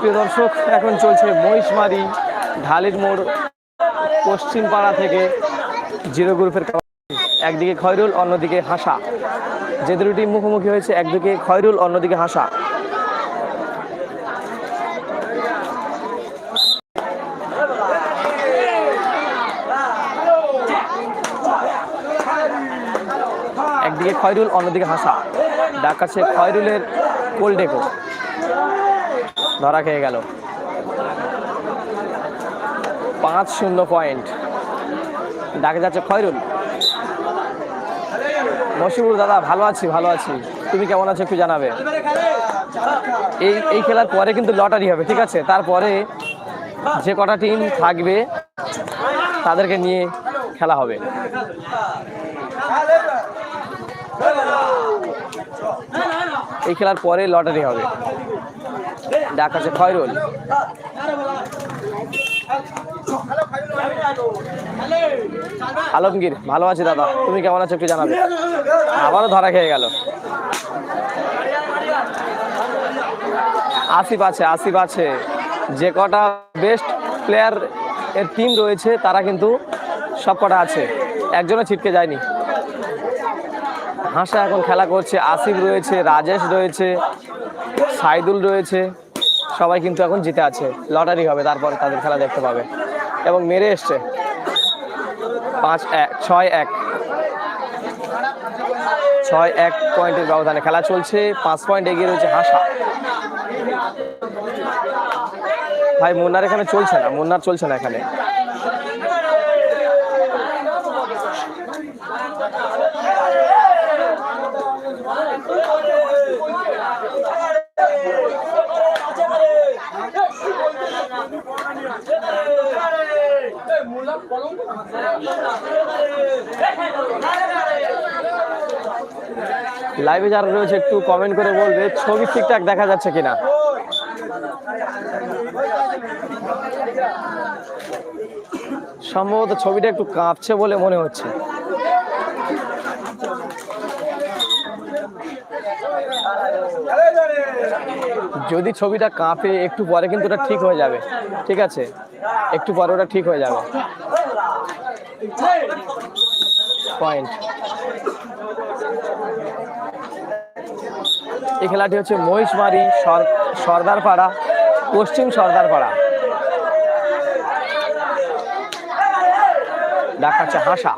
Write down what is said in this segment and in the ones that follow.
প্রিয় দর্শক, এখন চলছে মহিষমারি, ঢালির মোড়, পশ্চিম পাড়া থেকে জিরো গ্রুপের একদিকে খয়রুল, অন্যদিকে হাসা। যে দুটি মুখোমুখি হয়েছে, একদিকে খয়রুল, অন্যদিকে হাসা। খয়রুল, অন্যদিকে হাসা ডাক আছে খয়রুলের কোল্ডেকো ধরা খেয়ে গেল। পাঁচ শূন্য পয়েন্ট। ডাকে যাচ্ছে খয়রুল। মশিবুর দাদা, ভালো আছি ভালো আছি। তুমি কেমন আছো একটু জানাবে। এই এই খেলার পরে কিন্তু লটারি হবে, ঠিক আছে? তারপরে যে কটা টিম থাকবে, তাদেরকে নিয়ে খেলা হবে। এই খেলার পরে লটারি হবে। ডাক আছে খয়রুল। আলমগীর, ভালো আছি দাদা। তুমি কেমন আছো একটু জানাবে। আবারও ধরা খেয়ে গেল। আসিফ আছে আসিফ আছে। যে কটা বেস্ট প্লেয়ার এর টিম রয়েছে, তারা কিন্তু সব কটা আছে। একজনও ছিটকে যায়নি। হাসা এখন খেলা করছে, আসিফ রয়েছে, রাজেশ রয়েছে, সাইদুল রয়েছে, সবাই কিন্তু এখন জিতে আছে। লটারি হবে, তারপর তাদের খেলা দেখতে পাবে। এবং মেরে এসছে। পাঁচ এক, ছয় এক। ছয় এক পয়েন্টের ব্যবধানে খেলা চলছে, পাঁচ পয়েন্ট এগিয়ে রয়েছে হাসা। ভাই, মুন্নার এখানে চলছে না, মুন্নার চলছে না এখানে। লাইভে যারা রয়েছে, একটু কমেন্ট করে বলবে, ছবি ঠিকঠাক দেখা যাচ্ছে কিনা? সম্ভবত ছবিটা একটু কাঁপছে বলে মনে হচ্ছে। যদি ছবিটা কাঁপে, একটু পরে কিন্তু ওটা ঠিক হয়ে যাবে। ঠিক আছে? একটু পরে ওটা ঠিক হয়ে যাবে। পয়েন্ট এই খেলাটি হচ্ছে মহিষমারি সর- সর্দারপাড়া পশ্চিম সর্দারপাড়া। দেখাচ্ছে হাসা।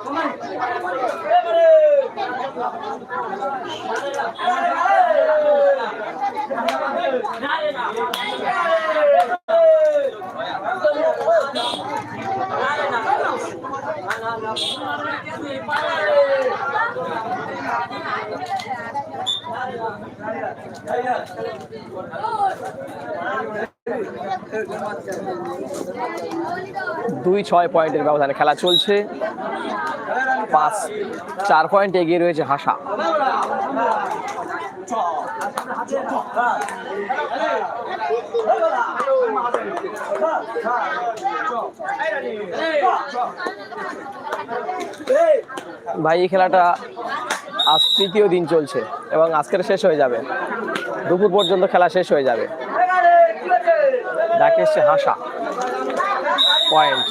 দুই ছয় পয়েন্টের ব্যবধানে খেলা চলছে। পাঁচ চার পয়েন্ট এগিয়ে রয়েছে হাসা। ভাই, এই খেলাটা আজ তৃতীয় দিন চলছে এবং আজকের শেষ হয়ে যাবে। দুপুর পর্যন্ত খেলা শেষ হয়ে যাবে। ডাকে এসছে হাসা। পয়েন্ট।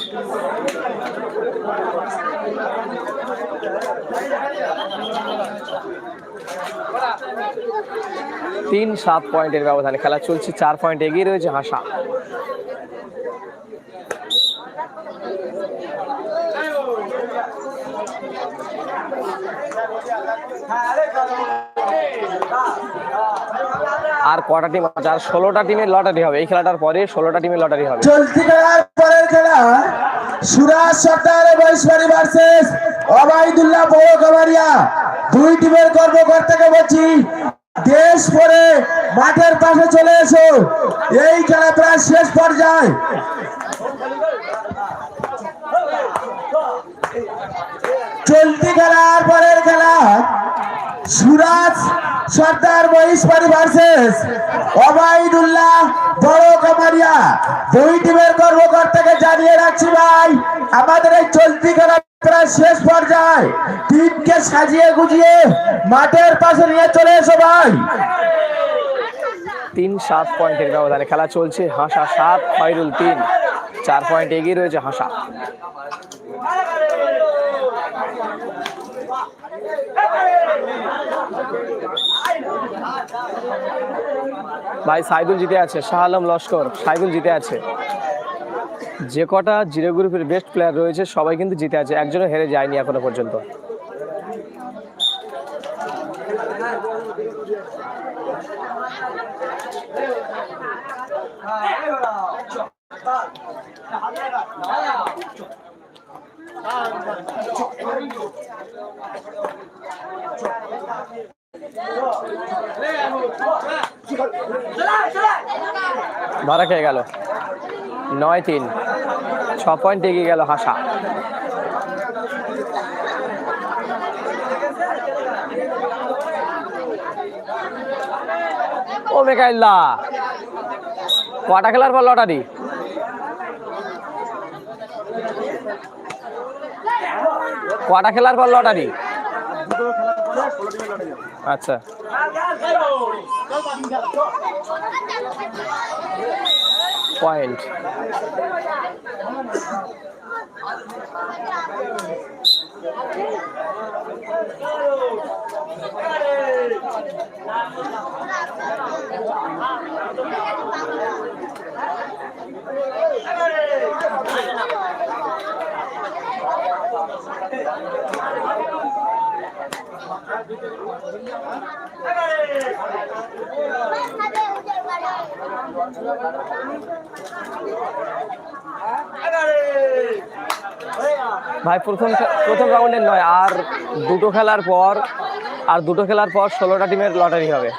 তিন, সাত পয়েন্টের ব্যবধানে খেলা চলছে। চার পয়েন্ট এগিয়ে রয়েছে হাসা। কটা টিম আছে? আর ষোলোটা টিমের লটারি হবে। এই খেলাটার পরে ষোলোটা টিমের লটারি হবে। চলতি খেলার পরের খেলা সুরাজ সর্দার বৈশবাড়ি ভার্সেস অবাইদুল্লাহ বড় কামারিয়া দুই টিমের কর্মকর্তাকে বলছি, দেশ পরে মাঠের পাশে চলে এসো। এই খেলা প্রায় শেষ পর্যায়ে। চলতি খেলার পরের খেলা সুরাজ, সর্দার মহিষবাড়ি ভার্সেস অবাইদুল্লাহ বড় কামারিয়া। দুই টিমের কর্মকর্তাকে জানিয়ে রাখছি ভাই, আমাদের এই চলতি খেলা শেষ পর্যায়ে। টিমকে সাজিয়ে গুজিয়ে মাঠের পাশে নিয়ে চলে এসো ভাই। তিন, সাত পয়েন্টের ব্যবধানে খেলা চলছে। হাসা সাত, খয়রুল তিন। চার পয়েন্ট এগিয়ে রয়েছে হাসা। ভাই, সাইদুল জিতে আছে, শাহ আলম লস্কর, সাইদুল জিতে আছে। যে কটা জিরো গ্রুপের বেস্ট প্লেয়ার রয়েছে, সবাই কিন্তু জিতে আছে, একজনও হেরে যায়নি এখনও পর্যন্ত। ধরা খেয়ে গেল। নয় তিন। ছ পয়েন্ট এগিয়ে গেল হাসা। ও মেকাইল্লা। কটা খেলার পর লটারি? কটা খেলার পর লটারি? আচ্ছা। পয়েন্ট ভাই, প্রথম প্রথম রাউন্ডের নয়, আর দুটো খেলার পর আর দুটো খেলার পর ষোলোটা টিমের লটারি হবে।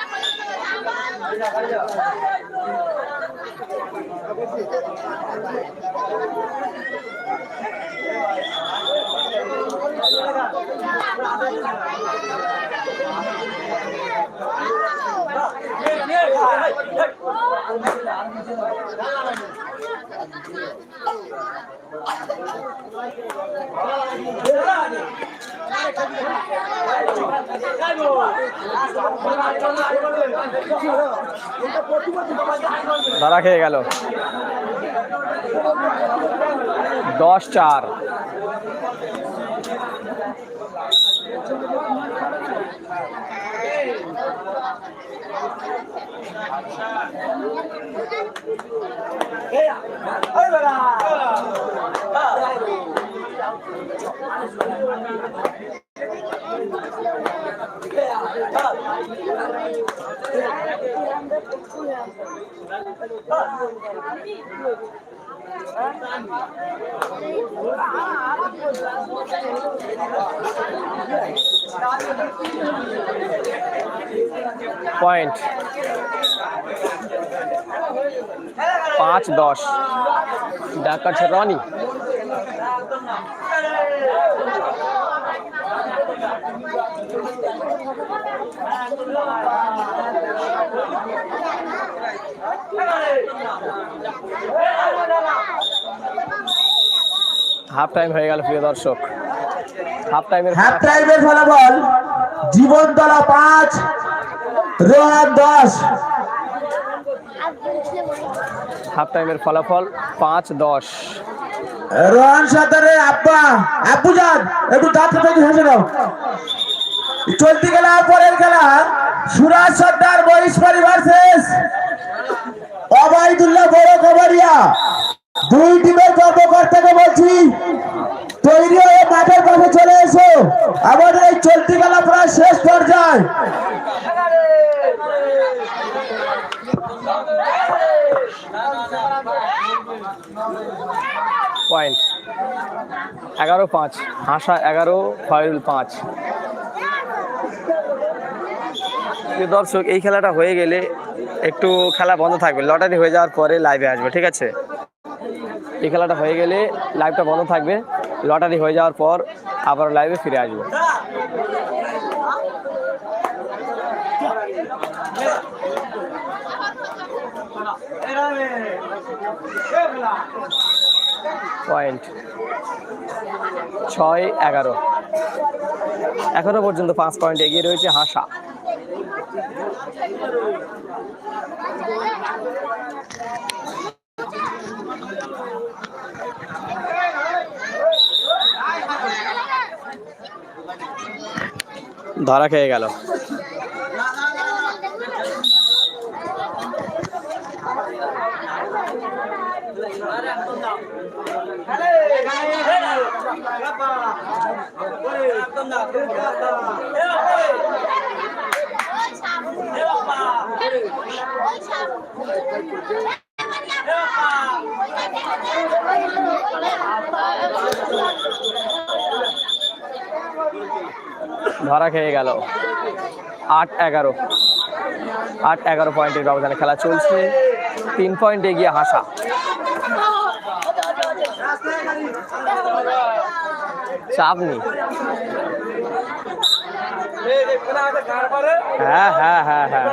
ধরা খেয়ে গেল। দশ চার। Hey, পয়েন্ট পাঁচ দশ ডাক কাটছে রনি হাফ টাইম হয়ে গেল প্রিয় দর্শক। হাফ টাইমের হাফ টাইমের ফলাফল জীবনতলা পাঁচ রোহান দশ। হাফ টাইমের ফলাফল পাঁচ দশ। রোহান সাঁতারে আব্বা আব্বু যান একটু দাঁত হেসে দাও চলতি খেলা পরের খেলা সুরাজ সর্দার মহিষপাড়ি ভার্সেস অবাইদুল্লাহ বড় কবারিয়া দুই টিমের কর্মকর্তাকে বলছি, তৈরি হয়ে মাঠের পাশে চলে এসো। আমাদের এই চলতি খেলা প্রায় শেষ পর্যায়ে। পয়েন্ট এগারো পাঁচ। হাসা এগারো ফয়রুল পাঁচ। দর্শক, এই খেলাটা হয়ে গেলে একটু খেলা বন্ধ থাকবে। লটারি হয়ে যাওয়ার পরে লাইভে আসবে, ঠিক আছে? এই খেলাটা হয়ে গেলে লাইভটা বন্ধ থাকবে। লটারি হয়ে যাওয়ার পর আবার লাইভে ফিরে আসবে। পয়েন্ট ছয় এগারো। এখনও পর্যন্ত পাঁচ পয়েন্ট এগিয়ে রয়েছে হাসা। ধরা খেয়ে গেল। ধরা খেয়ে গেল। আট এগারো। আট এগারো পয়েন্টের ব্যবধানে খেলা চলছে। তিন পয়েন্ট এগিয়ে হাসা। চাপ নেই। হ্যাঁ হ্যাঁ হ্যাঁ হ্যাঁ।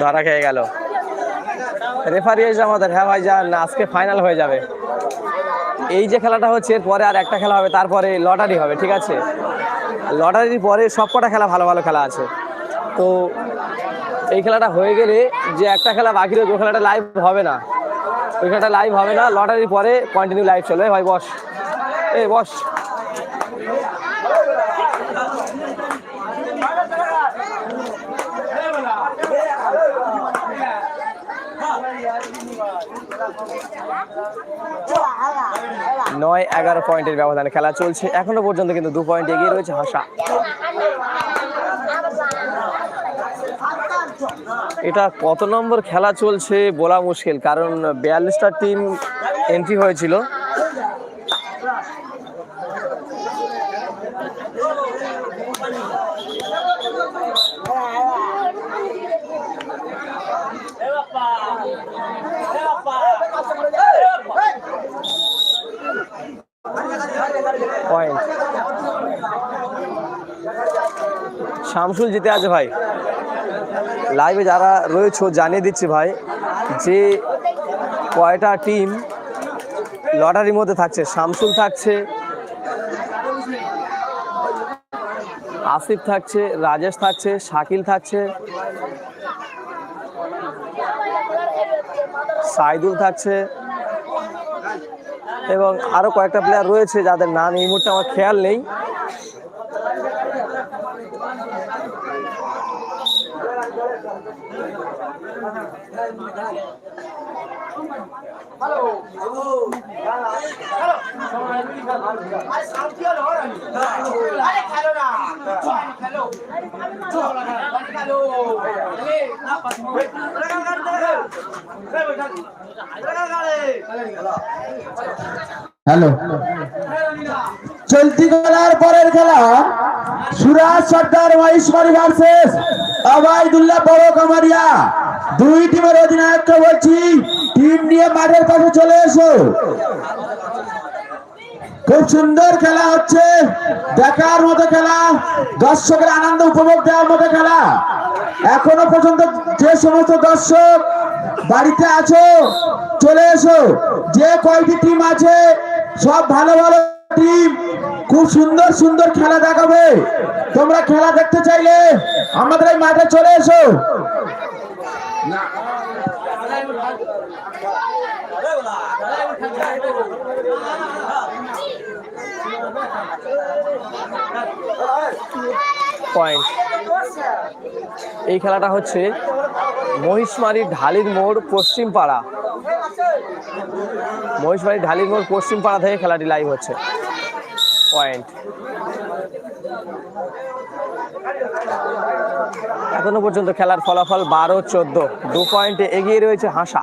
ধরা খেয়ে গেল। রেফারি এসে আমাদের হ্যাঁ ভাই যান আজকে ফাইনাল হয়ে যাবে। এই যে খেলাটা হচ্ছে এরপরে আর একটা খেলা হবে তারপরে লটারি হবে ঠিক আছে? লটারির পরে সবকটা খেলা ভালো ভালো খেলা আছে। তো এই খেলাটা হয়ে গেলে যে একটা খেলা বাকি রয়েছে, ওই খেলাটা লাইভ হবে না। ওই খেলাটা লাইভ হবে না লটারির পরে কন্টিনিউ লাইভ চলবে ভাই, বস। এই, বস। নয় এগারো পয়েন্টের ব্যবধানে খেলা চলছে। এখনও পর্যন্ত কিন্তু দু পয়েন্ট এগিয়ে রয়েছে হাসা। এটা কত নম্বর খেলা চলছে বলা মুশকিল, কারণ বিয়াল্লিশটা টিম এন্ট্রি হয়েছিল। পয়েন্ট শামসুল জিতে আছে ভাই। লাইভে যারা রয়েছে জানিয়ে দিচ্ছি ভাই যে কয়টা টিম লটারির মধ্যে থাকছে। শামসুল থাকছে, আসিফ থাকছে, রাজেশ থাকছে, শাকিল থাকছে, সাইদুল থাকছে এবং আরও কয়েকটা প্লেয়ার রয়েছে যাদের নাম এই মুহূর্তে আমার খেয়াল নেই। হ্যালো। চলতি খেলার পরের খেলা সুরাজ সর্দার মহেশ্বরী ভার্সেস আবাইদুল্লাহ বড় কামারিয়া। দুই টিমের অধিনায়ককে বলছি টিম নিয়ে মাঠের পাশে চলে এসো। খুব সুন্দর খেলা হচ্ছে। দেখার মতো খেলা। দর্শকের আনন্দ উপভোগ দেওয়ার মতো খেলা। এখনও পর্যন্ত যে সমস্ত দর্শক বাড়িতে আছো, চলে এসো। যে কয়টি টিম আছে, সব ভালো ভালো টিম খুব সুন্দর সুন্দর খেলা দেখাবে। তোমরা খেলা দেখতে চাইলে আমাদের এই মাঠে চলে এসো। পয়েন্ট এই খেলাটা হচ্ছে মহিষমারি ঢালির মোড় পশ্চিম পাড়া মহিষমারি ঢালির মোড় পশ্চিম পাড়া থেকে খেলাটি লাইভ হচ্ছে। পয়েন্ট এখনও পর্যন্ত খেলার ফলাফল বারো, চোদ্দ। দু পয়েন্টে এগিয়ে রয়েছে হাসা।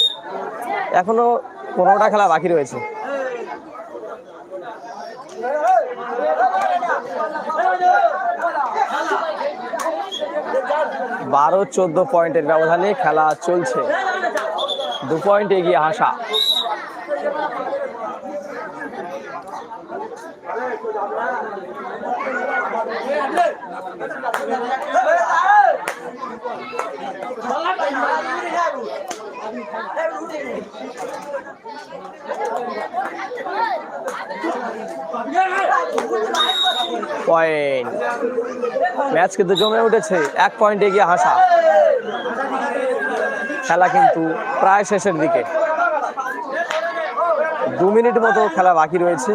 এখনও পনেরোটা খেলা বাকি রয়েছে। বারো, চোদ্দ পয়েন্টের ব্যবধানে খেলা চলছে। দু পয়েন্ট এগিয়ে হাসা। পয়েন্ট ম্যাচ কিন্তু জমে উঠেছে। এক পয়েন্ট এগিয়ে হাসা। খেলা কিন্তু প্রায় শেষের দিকে। দু মিনিট মতো খেলা বাকি রয়েছে।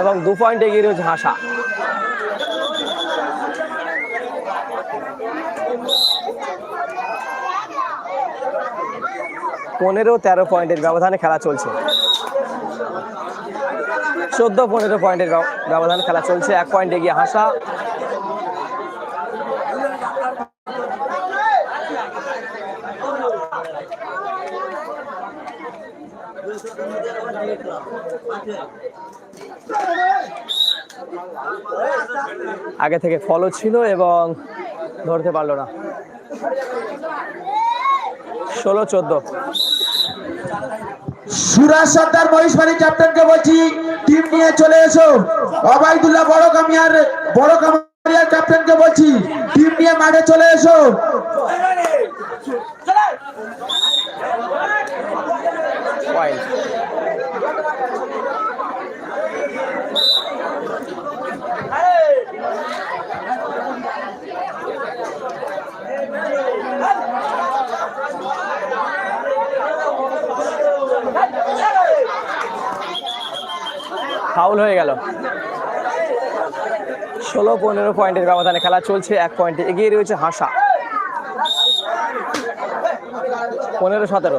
এবং দু পয়েন্ট এগিয়ে রয়েছে হাসা। পনেরো, তেরো পয়েন্টের ব্যবধানে খেলা চলছে। চোদ্দ, পনেরো পয়েন্টের ব্যবধানে খেলা চলছে। এক পয়েন্ট এগিয়ে হাসা। আগে থেকে ফলো ছিল এবং ধরতে পারল না। ষোলো, চোদ্দ। সুরাজ সর্দার মহেশবাড়ি ক্যাপ্টেনকে বলছি টিম নিয়ে চলে এসো। অবাইদুল্লাহ বড় কামিয়ার বড় কামিয়ার ক্যাপ্টেনকে বলছি টিম নিয়ে মাঠে চলে এসো। ফাউল হয়ে গেল ষোলো পনেরো পয়েন্টের ব্যবধানে খেলা চলছে এক পয়েন্টে এগিয়ে রয়েছে হাসা পনেরো সতেরো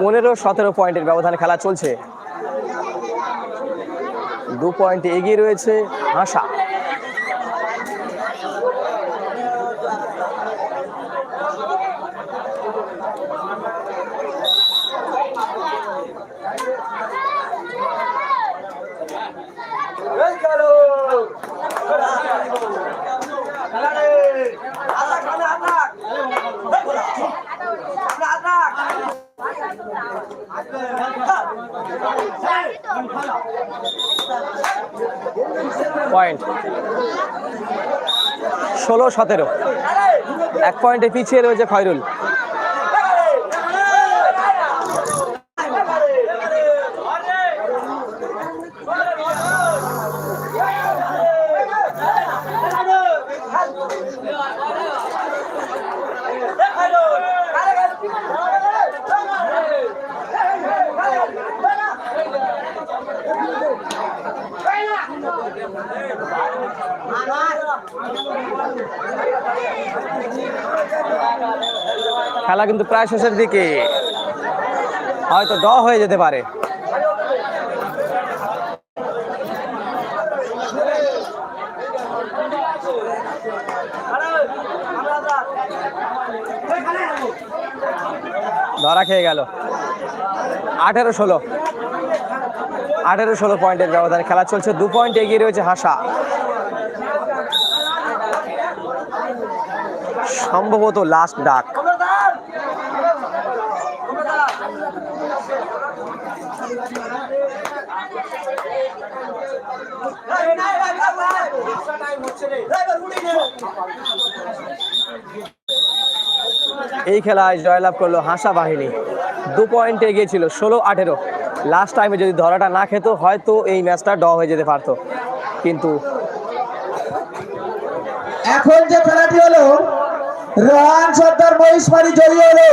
পনেরো সতেরো পয়েন্টের ব্যবধানে খেলা চলছে। দু পয়েন্টে এগিয়ে রয়েছে হাসা পয়েন্ট ষোলো সতেরো। এক পয়েন্টে পিছিয়ে রয়েছে খয়রুল। খেলা কিন্তু প্রায় শেষের দিকে। হয়তো ড হয়ে যেতে পারে। ধরা খেয়ে গেল। আঠেরো ষোলো। আঠেরো ষোলো পয়েন্টের ব্যবধানে খেলা চলছে। দু পয়েন্ট এগিয়ে রয়েছে হাসা। সম্ভবত লাস্ট ডাক। এই খেলায় জয়লাভ করল হাসা বাহিনী। দু পয়েন্ট এগিয়ে ছিল ষোলো আঠেরো। লাস্ট টাইমে যদি ধরাটা না খেত, হয়তো এই ম্যাচটা ড হয়ে যেতে পারতো। কিন্তু এখন যে খেলাটি হলো, রোহান সর্দার মহিষমারি জয়ী হলো।